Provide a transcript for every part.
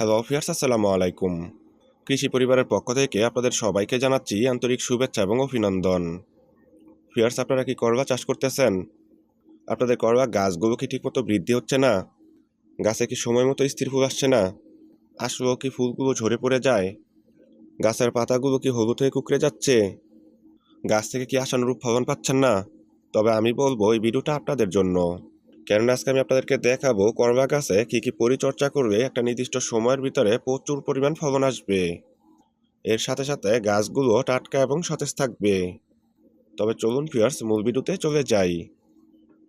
Hello fierce আসসালামু আলাইকুম। কৃষি পরিবারের পক্ষ থেকে আপনাদের সবাইকে জানাচ্ছি আন্তরিক শুভেচ্ছা এবং অভিনন্দন। ফিয়ার্স আপনারা কি করলা চাষ করতেছেন? আপনাদের করলা গাছগুলো কি ঠিকমতো বৃদ্ধি হচ্ছে না? গাছে কি সময় মতো স্থির ফুল আসছে না? আসলেও কি ফুলগুলো ঝরে পড়ে যায়? গাছের পাতাগুলো কি হলুদ হয়ে কুকড়ে যাচ্ছে? গাছ থেকে কি আশানুরূপ ফলন পাচ্ছেন না? তবে আমি বলব, এই ভিডিওটা আপনাদের জন্য। কেননা আজকে আমি আপনাদেরকে দেখাবো করলা গাছে কি কি পরিচর্যা করলে একটা নির্দিষ্ট সময়ের ভিতরে প্রচুর পরিমাণ ফলন আসবে। এর সাথে সাথে গাছগুলো টাটকা এবং সতেজ থাকবে। তবে চলুন পিয়ার্স মূল ভিডিওতে চলে যাই।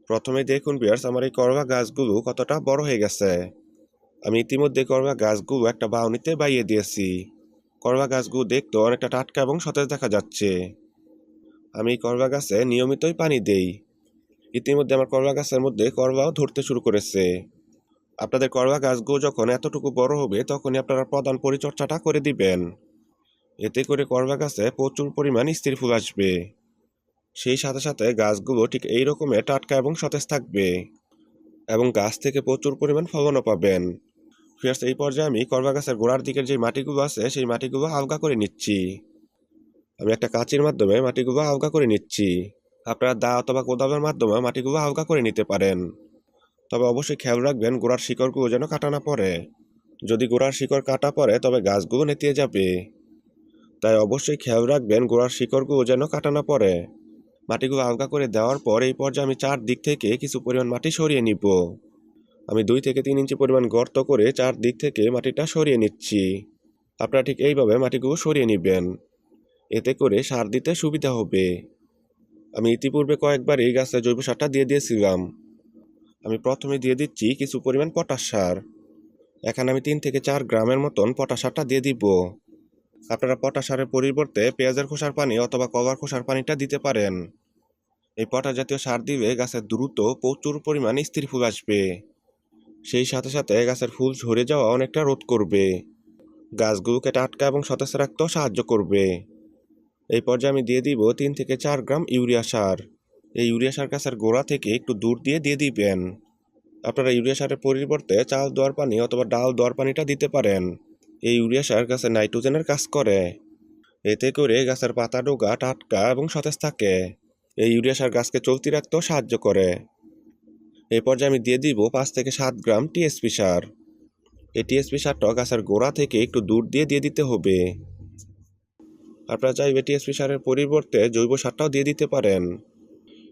প্রথমে দেখুন পিয়ার্স আমার এই করলা গাছগুলো কতটা বড় হয়ে গেছে। আমি ইতিমধ্যে করলা গাছগুলো একটা বাউনিতে বাইয়ে দিয়েছি। করলা গাছগুলো দেখতে অনেকটা টাটকা এবং সতেজ দেখা যাচ্ছে। আমি করলা গাছে নিয়মিতই পানি দেই। ইতিমধ্যে আমার করলা গাছের মধ্যে করলাও ধরতে শুরু করেছে। আপনাদের করলা গাছগুলো যখন এতটুকু বড় হবে, তখনই আপনারা প্রধান পরিচর্যাটা করে দিবেন। এতে করে করলা গাছে প্রচুর পরিমাণ স্থির ফুল আসবে। সেই সাথে সাথে গাছগুলো ঠিক এই রকমের টাটকা এবং সতেজ থাকবে এবং গাছ থেকে প্রচুর পরিমাণ ফলনও পাবেন। ফিয়ার্স এই পর্যায়ে আমি করলা গাছের গোড়ার দিকের যে মাটিগুলো আছে, সেই মাটিগুলো আলগা করে নিচ্ছি। আমি একটা কাঁচির মাধ্যমে মাটিগুলো আলগা করে নিচ্ছি। আপনারা দা অথবা কোদালের মাধ্যমে মাটিগুলো হালকা করে নিতে পারেন। তবে অবশ্যই খেয়াল রাখবেন, গোড়ার শিকড়গুলো যেন কাটা না পড়ে। যদি গোড়ার শিকড় কাটা পড়ে, তবে গাছগুলো নেতিয়ে যাবে। তাই অবশ্যই খেয়াল রাখবেন, গোড়ার শিকড়গুলো যেন কাটা না পড়ে। মাটিগুলো হালকা করে দেওয়ার পর এই পর্যায়ে আমি চার দিক থেকে কিছু পরিমাণ মাটি সরিয়ে নিব। আমি দুই থেকে তিন ইঞ্চি পরিমাণ গর্ত করে চার দিক থেকে মাটিটা সরিয়ে নিচ্ছি। আপনারা ঠিক এইভাবে মাটিগুলো সরিয়ে নেবেন। এতে করে সার দিতে সুবিধা হবে। আমি ইতিপূর্বে কয়েকবার এই গাছে জৈব সারটা দিয়ে দিয়েছিলাম। আমি প্রথমে দিয়ে দিচ্ছি কিছু পরিমাণ পটাশ সার। এখানে আমি তিন থেকে চার গ্রামের মতন পটাশ সারটা দিয়ে দিব। আপনারা পটাশ সারের পরিবর্তে পেঁয়াজের খোসার পানি অথবা কভার খোসার পানিটা দিতে পারেন। এই পটাশ জাতীয় সার দিলে গাছের দ্রুত প্রচুর পরিমাণ স্থির ফুল আসবে। সেই সাথে সাথে গাছের ফুল ঝরে যাওয়া অনেকটা রোধ করবে। গাছগুলোকে টাটকা এবং সতেজ রাখতেও সাহায্য করবে। এই পর্যায়ে আমি দিয়ে দিব তিন থেকে চার গ্রাম ইউরিয়া সার। এই ইউরিয়া সার গাছের গোড়া থেকে একটু দূর দিয়ে দিয়ে দিবেন। আপনারা ইউরিয়া সারের পরিবর্তে চাল দোয়ার পানি অথবা ডাল দোয়ার পানিটা দিতে পারেন। এই ইউরিয়া সার গাছে নাইট্রোজেনের কাজ করে। এতে করে গাছের পাতা ডোগা, টাটকা এবং সতেজ থাকে। এই ইউরিয়া সার গাছকে চলতি রাখতেও সাহায্য করে। এই পর্যায়ে আমি দিয়ে দিব পাঁচ থেকে সাত গ্রাম টিএসপি সার। এই টিএসপি সারটা গাছের গোড়া থেকে একটু দূর দিয়ে দিয়ে দিতে হবে। আপনারা চাইবে টিএসপি সারের পরিবর্তে জৈব সারটাও দিয়ে দিতে পারেন।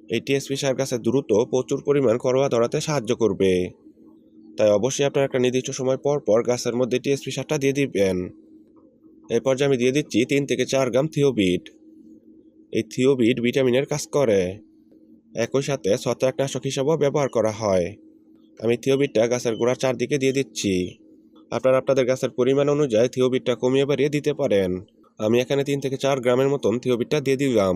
এই টিএসপি সার গাছে দ্রুত প্রচুর পরিমাণ করোয়া ধরাতে সাহায্য করবে। তাই অবশ্যই আপনারা একটা নির্দিষ্ট সময় পর পর গাছের মধ্যে টিএসপি সারটা দিয়ে দিবেন। এই পর্যায়ে আমি দিয়ে দিচ্ছি তিন থেকে চার গ্রাম থিওবিট। এই থিওবিট ভিটামিনের কাজ করে। একই সাথে ছত্রাকনাশক হিসাবেও ব্যবহার করা হয়। আমি থিওবিটটা গাছের গোড়ার চারদিকে দিয়ে দিচ্ছি। আপনারা আপনাদের গাছের পরিমাণ অনুযায়ী থিওবিটটা কমিয়ে বাড়িয়ে দিতে পারেন। আমি এখানে তিন থেকে চার গ্রামের মতন থিওবিটটা দিয়ে দিলাম।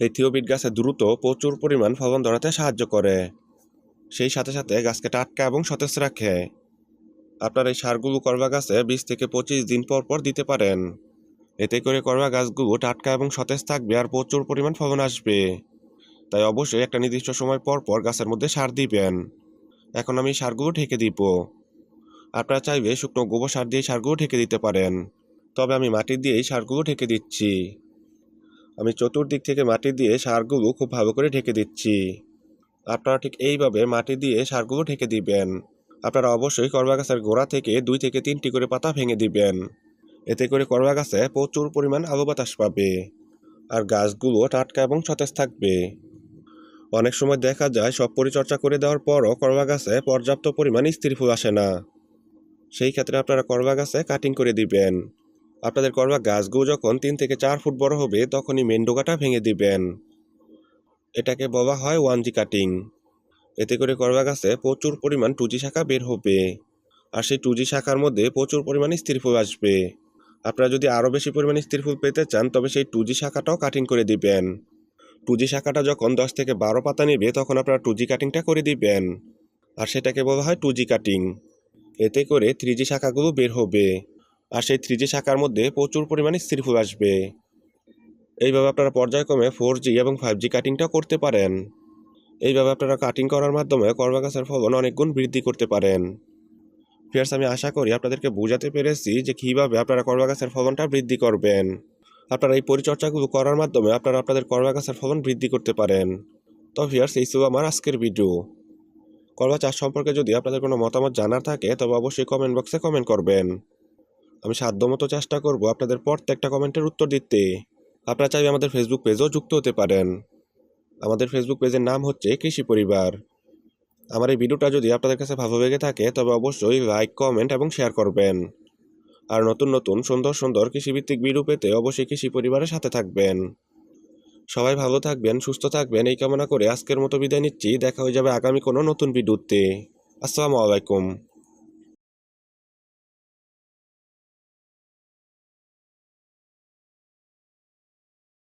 এই থিওবিট গাছে দ্রুত প্রচুর পরিমাণ ফলন ধরাতে সাহায্য করে। সেই সাথে সাথে গাছকে টাটকা এবং সতেজ রাখে। আপনার এই সারগুলো করবা গাছে বিশ থেকে পঁচিশ দিন পর পর দিতে পারেন। এতে করে করবা গাছগুলো টাটকা এবং সতেজ থাকবে আর প্রচুর পরিমাণ ফলন আসবে। তাই অবশ্যই একটা নির্দিষ্ট সময় পর পর গাছের মধ্যে সার দিবেন। এখন আমি সারগুলো ঢেকে দিব। আপনারা চাইবে শুকনো গোবর সার দিয়ে সারগুলো ঢেকে দিতে পারেন। তবে আমি মাটি দিয়েই সারগুলো ঢেকে দিচ্ছি। আমি চতুর্দিক থেকে মাটি দিয়ে সারগুলো খুব ভালো করে ঢেকে দিচ্ছি। আপনারা ঠিক এইভাবে মাটি দিয়ে সারগুলো ঢেকে দিবেন। আপনারা অবশ্যই করবা গাছের গোড়া থেকে দুই থেকে তিনটি করে পাতা ভেঙে দিবেন। এতে করে করবা গাছে প্রচুর পরিমাণ আলো বাতাস পাবে আর গাছগুলো টাটকা এবং সতেজ থাকবে। অনেক সময় দেখা যায় সব পরিচর্যা করে দেওয়ার পরও করবা গাছে পর্যাপ্ত পরিমাণ স্থির ফুল আসে না। সেই ক্ষেত্রে আপনারা করবা গাছে কাটিং করে দিবেন। আপনাদের করবা গাছগুলো যখন তিন থেকে চার ফুট বড় হবে, তখনই মেন ডোকাটা ভেঙে দিবেন। এটাকে বলা হয় ওয়ান জি কাটিং এতে করে করবা গাছে প্রচুর পরিমাণ টুজি শাখা বের হবে। আর সেই টুজি শাখার মধ্যে প্রচুর পরিমাণে স্থির ফুল আসবে। আপনারা যদি আরও বেশি পরিমাণে স্থির ফুল পেতে চান, তবে সেই টুজি শাখাটাও কাটিং করে দিবেন। টুজি শাখাটা যখন দশ থেকে বারো পাতা নেবে, তখন আপনারা টুজি কাটিংটা করে দিবেন। আর সেটাকে বলা হয় টুজি কাটিং এতে করে থ্রিজি শাখাগুলো বের হবে। আর সেই থ্রিজি শাখার মধ্যে প্রচুর পরিমাণে স্থির ফুল আসবে। এইভাবে আপনারা পর্যায়ক্রমে ফোর জি এবং ফাইভ জি কাটিংটা করতে পারেন। এইভাবে আপনারা কাটিং করার মাধ্যমে করবা গাছের ফলন অনেক গুণ বৃদ্ধি করতে পারেন। ফিয়ার্স আমি আশা করি আপনাদেরকে বোঝাতে পেরেছি যে কীভাবে আপনারা করবা গাছের ফলনটা বৃদ্ধি করবেন। আপনারা এই পরিচর্যাগুলো করার মাধ্যমে আপনারা আপনাদের করবা গাছের ফলন বৃদ্ধি করতে পারেন। তো ফিয়ার্স এই ছিল আমার আজকের ভিডিও করবা চাষ সম্পর্কে যদি আপনাদের কোনো মতামত জানার থাকে, তবে অবশ্যই কমেন্ট বক্সে কমেন্ট করবেন। আমি সাধ্যমতো চেষ্টা করব আপনাদের প্রত্যেকটা কমেন্টের উত্তর দিতে। আপনারা চাইলে আমাদের ফেসবুক পেজও যুক্ত হতে পারেন। আমাদের ফেসবুক পেজের নাম হচ্ছে কৃষি পরিবার। আমার এই ভিডিওটা যদি আপনাদের কাছে ভালো লেগে থাকে, তবে অবশ্যই লাইক কমেন্ট এবং শেয়ার করবেন। আর নতুন নতুন সুন্দর সুন্দর কৃষিভিত্তিক ভিডিও পেতে অবশ্যই কৃষি পরিবারের সাথে থাকবেন। সবাই ভালো থাকবেন, সুস্থ থাকবেন, এই কামনা করে আজকের মতো বিদায় নিচ্ছি। দেখা হয়ে যাবে আগামী কোনো নতুন ভিডিওতে আসসালামু আলাইকুম।